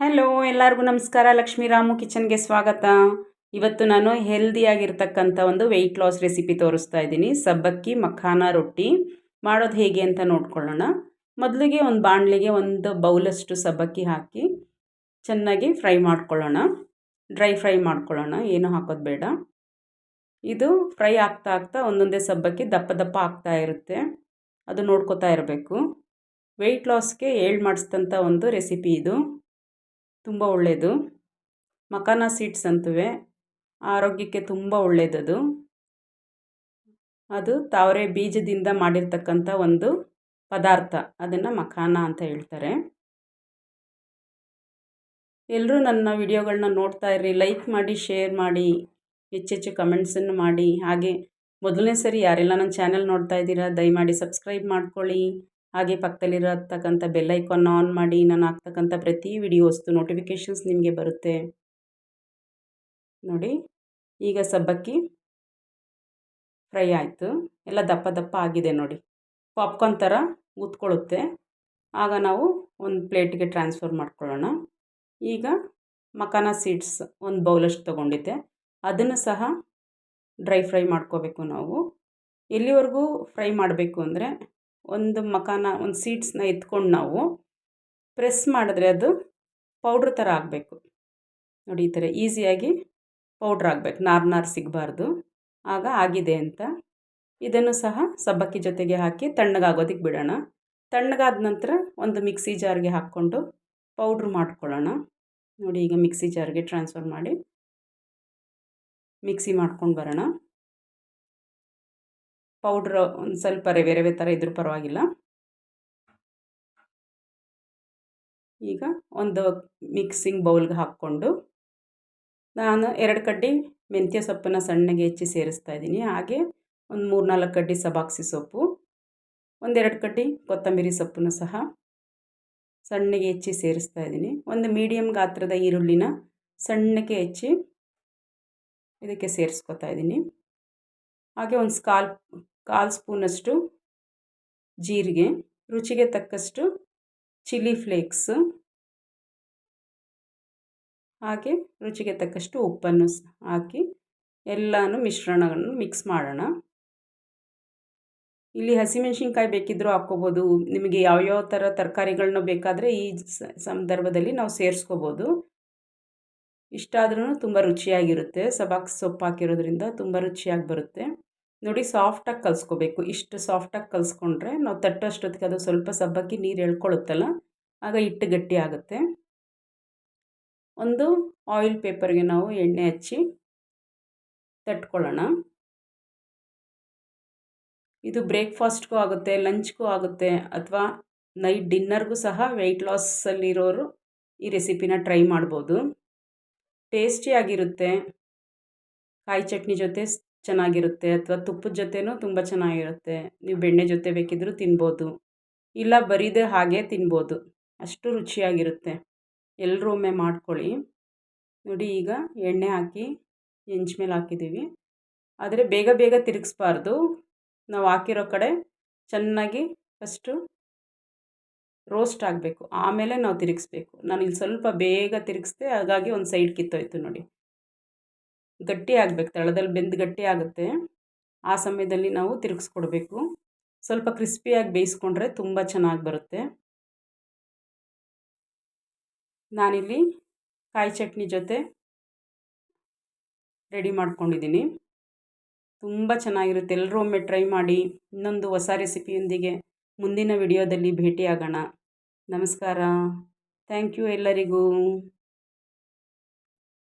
Hello ಎಲ್ಲರಿಗೂ ನಮಸ್ಕಾರ. ಲಕ್ಷ್ಮೀರಾಮು ಕಿಚನ್ಗೆ ಸ್ವಾಗತ. ಇವತ್ತು ನಾನು ಹೆಲ್ದಿಯಾಗಿರ್ತಕ್ಕಂಥ ಒಂದು ವೆಯ್ಟ್ ಲಾಸ್ ರೆಸಿಪಿ ತೋರಿಸ್ತಾ ಇದ್ದೀನಿ. ಸಬ್ಬಕ್ಕಿ, ಮಖಾನ, ರೊಟ್ಟಿ. ಮಾಡೋದು ಹೇಗೆ ಅಂತ ನೋಡ್ಕೊಳ್ಳೋಣ. ಮೊದಲಿಗೆ ಒಂದು ಬಾಣಲೆಗೆ ಒಂದು ಬೌಲಷ್ಟು ಸಬ್ಬಕ್ಕಿ ಹಾಕಿ ಚೆನ್ನಾಗಿ ಫ್ರೈ ಮಾಡ್ಕೊಳ್ಳೋಣ. ಡ್ರೈ ಫ್ರೈ ಮಾಡ್ಕೊಳ್ಳೋಣ. ಏನು ಹಾಕೋದು ಬೇಡ. ಇದು ಫ್ರೈ ಆಗ್ತಾ ಆಗ್ತಾ ಒಂದೊಂದೇ ಸಬ್ಬಕ್ಕಿ ದಪ್ಪ ದಪ್ಪ ಆಗ್ತಾ ಇರುತ್ತೆ. ಅದು ನೋಡ್ಕೋತಾ ಇರಬೇಕು. ವೆಯ್ಟ್ ಲಾಸ್ಗೆ ಏಳು ಮಾಡಿಸಿದಂಥ ಒಂದು ರೆಸಿಪಿ ಇದು. ತುಂಬ ಒಳ್ಳೆಯದು ಮಕಾನ ಸೀಡ್ಸ್ ಅಂತುವೆ, ಆರೋಗ್ಯಕ್ಕೆ ತುಂಬ ಒಳ್ಳೆಯದದು ಅದು ತಾವರೆ ಬೀಜದಿಂದ ಮಾಡಿರ್ತಕ್ಕಂಥ ಒಂದು ಪದಾರ್ಥ, ಅದನ್ನು ಮಖಾನ ಅಂತ ಹೇಳ್ತಾರೆ. ಎಲ್ಲರೂ ನನ್ನ ವಿಡಿಯೋಗಳನ್ನ ನೋಡ್ತಾ ಇರ್ರಿ, ಲೈಕ್ ಮಾಡಿ, ಶೇರ್ ಮಾಡಿ, ಹೆಚ್ಚೆಚ್ಚು ಕಮೆಂಟ್ಸನ್ನು ಮಾಡಿ. ಹಾಗೆ ಮೊದಲನೇ ಸರಿ ಯಾರೆಲ್ಲ ನನ್ನ ಚಾನೆಲ್ ನೋಡ್ತಾ ಇದ್ದೀರಾ, ದಯಮಾಡಿ ಸಬ್ಸ್ಕ್ರೈಬ್ ಮಾಡ್ಕೊಳ್ಳಿ. ಹಾಗೆ ಪಕ್ಕದಲ್ಲಿರತಕ್ಕಂಥ ಬೆಲ್ ಐಕಾನ್ ಆನ್ ಮಾಡಿ ನಾನು ಹಾಕ್ತಕ್ಕಂಥ ಪ್ರತಿ ವಿಡಿಯೋಸ್ದು ನೋಟಿಫಿಕೇಷನ್ಸ್ ನಿಮಗೆ ಬರುತ್ತೆ. ನೋಡಿ, ಈಗ ಸಬ್ಬಕ್ಕಿ ಫ್ರೈ ಆಯಿತು. ಎಲ್ಲ ದಪ್ಪ ದಪ್ಪ ಆಗಿದೆ ನೋಡಿ. ಪಾಪ್ಕಾರ್ನ್ ಥರ ಉತ್ಕೊಳ್ಳುತ್ತೆ. ಆಗ ನಾವು ಒಂದು ಪ್ಲೇಟಿಗೆ ಟ್ರಾನ್ಸ್ಫರ್ ಮಾಡ್ಕೊಳ್ಳೋಣ. ಈಗ ಮಕಾನ ಸೀಡ್ಸ್ ಒಂದು ಬೌಲಷ್ಟು ತೊಗೊಂಡಿದ್ದೆ. ಅದನ್ನು ಸಹ ಡ್ರೈ ಫ್ರೈ ಮಾಡ್ಕೋಬೇಕು ನಾವು. ಎಲ್ಲಿವರೆಗೂ ಫ್ರೈ ಮಾಡಬೇಕು ಅಂದರೆ ಒಂದು ಮಕಾನ, ಒಂದು ಸೀಡ್ಸ್ನ ಎತ್ಕೊಂಡು ನಾವು ಪ್ರೆಸ್ ಮಾಡಿದ್ರೆ ಅದು ಪೌಡ್ರ್ ಥರ ಆಗಬೇಕು. ನೋಡಿ ಈ ಥರ ಈಸಿಯಾಗಿ ಪೌಡ್ರ್ ಆಗಬೇಕು. ನಾರು ನಾರು ಸಿಗಬಾರ್ದು. ಆಗ ಆಗಿದೆ ಅಂತ. ಇದನ್ನು ಸಹ ಸಬ್ಬಕ್ಕಿ ಜೊತೆಗೆ ಹಾಕಿ ತಣ್ಣಗಾಗೋದಕ್ಕೆ ಬಿಡೋಣ. ತಣ್ಣಗಾದ ನಂತರ ಒಂದು ಮಿಕ್ಸಿ ಜಾರ್ಗೆ ಹಾಕ್ಕೊಂಡು ಪೌಡ್ರ್ ಮಾಡ್ಕೊಳ್ಳೋಣ. ನೋಡಿ ಈಗ ಮಿಕ್ಸಿ ಜಾರ್ಗೆ ಟ್ರಾನ್ಸ್ಫರ್ ಮಾಡಿ ಮಿಕ್ಸಿ ಮಾಡ್ಕೊಂಡು ಬರೋಣ. ಪೌಡ್ರ್ ಒಂದು ಸ್ವಲ್ಪ ರವೆ ಥರ ಇದ್ರೂ ಪರವಾಗಿಲ್ಲ. ಈಗ ಒಂದು ಮಿಕ್ಸಿಂಗ್ ಬೌಲ್ಗೆ ಹಾಕ್ಕೊಂಡು ನಾನು ಎರಡು ಕಡ್ಡಿ ಮೆಂತ್ಯ ಸೊಪ್ಪನ್ನ ಸಣ್ಣಗೆ ಹೆಚ್ಚಿ ಸೇರಿಸ್ತಾ ಇದ್ದೀನಿ. ಹಾಗೆ ಒಂದು ಮೂರು ನಾಲ್ಕು ಕಡ್ಡಿ ಸಬಾಕ್ಸಿ ಸೊಪ್ಪು ಒಂದೆರಡು ಕಡ್ಡಿ ಕೊತ್ತಂಬರಿ ಸೊಪ್ಪನ್ನು ಸಹ ಸಣ್ಣಗೆ ಹೆಚ್ಚಿ ಸೇರಿಸ್ತಾ ಇದ್ದೀನಿ. ಒಂದು ಮೀಡಿಯಮ್ ಗಾತ್ರದ ಈರುಳ್ಳಿನ ಸಣ್ಣಕ್ಕೆ ಹೆಚ್ಚಿ ಇದಕ್ಕೆ ಸೇರಿಸ್ಕೊತಾ ಇದ್ದೀನಿ. ಹಾಗೆ ಒಂದು ಸ್ಕಾಲ್ ಕಾಲು ಸ್ಪೂನಷ್ಟು ಜೀರಿಗೆ, ರುಚಿಗೆ ತಕ್ಕಷ್ಟು ಚಿಲ್ಲಿ ಫ್ಲೇಕ್ಸ್. ಹಾಗೆ ರುಚಿಗೆ ತಕ್ಕಷ್ಟು ಉಪ್ಪನ್ನು ಹಾಕಿ ಎಲ್ಲಾನು ಮಿಶ್ರಣವನ್ನು ಮಿಕ್ಸ್ ಮಾಡೋಣ. ಇಲ್ಲಿ ಹಸಿಮೆಣ್ಸಿನ್ಕಾಯಿ ಬೇಕಿದ್ದರೂ ಹಾಕ್ಕೋಬೋದು. ನಿಮಗೆ ಯಾವ್ಯಾವ ಥರ ತರಕಾರಿಗಳನ್ನ ಬೇಕಾದರೆ ಈ ಸಂದರ್ಭದಲ್ಲಿ ನಾವು ಸೇರಿಸ್ಕೋಬೋದು. ಇಷ್ಟಾದ್ರೂ ತುಂಬ ರುಚಿಯಾಗಿರುತ್ತೆ. ಸಬಾಕ್ ಸೊಪ್ಪು ಹಾಕಿರೋದ್ರಿಂದ ತುಂಬ ರುಚಿಯಾಗಿ ಬರುತ್ತೆ. ನೋಡಿ ಸಾಫ್ಟಾಗಿ ಕಲಿಸ್ಕೋಬೇಕು. ಇಷ್ಟು ಸಾಫ್ಟಾಗಿ ಕಲಿಸ್ಕೊಂಡ್ರೆ ನಾವು ತಟ್ಟೋಷ್ಟೊತ್ತಿಗೆ ಅದು ಸ್ವಲ್ಪ ಸಬ್ಬಕ್ಕಿ ನೀರು ಎಳ್ಕೊಳ್ಳುತ್ತಲ್ಲ ಆಗ ಹಿಟ್ಟು ಗಟ್ಟಿ ಆಗುತ್ತೆ. ಒಂದು ಆಯಿಲ್ ಪೇಪರ್ಗೆ ನಾವು ಎಣ್ಣೆ ಹಚ್ಚಿ ತಟ್ಕೊಳ್ಳೋಣ. ಇದು ಬ್ರೇಕ್ಫಾಸ್ಟ್ಗೂ ಆಗುತ್ತೆ ಲಂಚ್ಗೂ ಆಗುತ್ತೆ, ಅಥವಾ ನೈಟ್ ಡಿನ್ನರ್ಗೂ ಸಹ ವೆಯ್ಟ್ ಲಾಸಲ್ಲಿರೋರು ಈ ರೆಸಿಪಿನ ಟ್ರೈ ಮಾಡ್ಬೋದು. ಟೇಸ್ಟಿಯಾಗಿರುತ್ತೆ ಕಾಯಿ ಚಟ್ನಿ ಜೊತೆ ಚೆನ್ನಾಗಿರುತ್ತೆ ಅಥವಾ ತುಪ್ಪದ ಜೊತೆನೂ ತುಂಬ ಚೆನ್ನಾಗಿರುತ್ತೆ. ನೀವು ಬೆಣ್ಣೆ ಜೊತೆ ಬೇಕಿದ್ದರೂ ತಿನ್ಬೋದು. ಇಲ್ಲ ಬರೀದೆ ಹಾಗೆ ತಿನ್ಬೋದು. ಅಷ್ಟು ರುಚಿಯಾಗಿರುತ್ತೆ. ಎಲ್ಲರೂ ಒಮ್ಮೆ ಮಾಡ್ಕೊಳ್ಳಿ. ನೋಡಿ ಈಗ ಎಣ್ಣೆ ಹಾಕಿ ಹೆಂಚು ಮೇಲೆ ಹಾಕಿದ್ದೀವಿ. ಆದರೆ ಬೇಗ ಬೇಗ ತಿರುಗಿಸ್ಬಾರ್ದು. ನಾವು ಹಾಕಿರೋ ಕಡೆ ಚೆನ್ನಾಗಿ ಫಸ್ಟು ರೋಸ್ಟ್ ಆಗಬೇಕು. ಆಮೇಲೆ ನಾವು ತಿರುಗಿಸ್ಬೇಕು. ನಾನು ಇಲ್ಲಿ ಸ್ವಲ್ಪ ಬೇಗ ತಿರುಗಿಸ್ದೆ ಹಾಗಾಗಿ ಒಂದು ಸೈಡ್ ಕಿತ್ತೋಯ್ತು ನೋಡಿ. ಗಟ್ಟಿ ಆಗಬೇಕು, ತಳದಲ್ಲಿ ಬೆಂದು ಗಟ್ಟಿ ಆಗುತ್ತೆ. ಆ ಸಮಯದಲ್ಲಿ ನಾವು ತಿರುಗಿಸ್ಕೊಡ್ಬೇಕು. ಸ್ವಲ್ಪ ಕ್ರಿಸ್ಪಿಯಾಗಿ ಬೇಯಿಸ್ಕೊಂಡ್ರೆ ತುಂಬ ಚೆನ್ನಾಗಿ ಬರುತ್ತೆ. ನಾನಿಲ್ಲಿ ಕಾಯಿ ಚಟ್ನಿ ಜೊತೆ ರೆಡಿ ಮಾಡ್ಕೊಂಡಿದ್ದೀನಿ. ತುಂಬ ಚೆನ್ನಾಗಿರುತ್ತೆ. ಎಲ್ಲರೂ ಒಮ್ಮೆ ಟ್ರೈ ಮಾಡಿ, ಇನ್ನೊಂದು ಹೊಸ ರೆಸಿಪಿಯೊಂದಿಗೆ ಮುಂದಿನ ವಿಡಿಯೋದಲ್ಲಿ ಭೇಟಿಯಾಗೋಣ. ನಮಸ್ಕಾರ. ಥ್ಯಾಂಕ್ ಯು ಎಲ್ಲರಿಗೂ.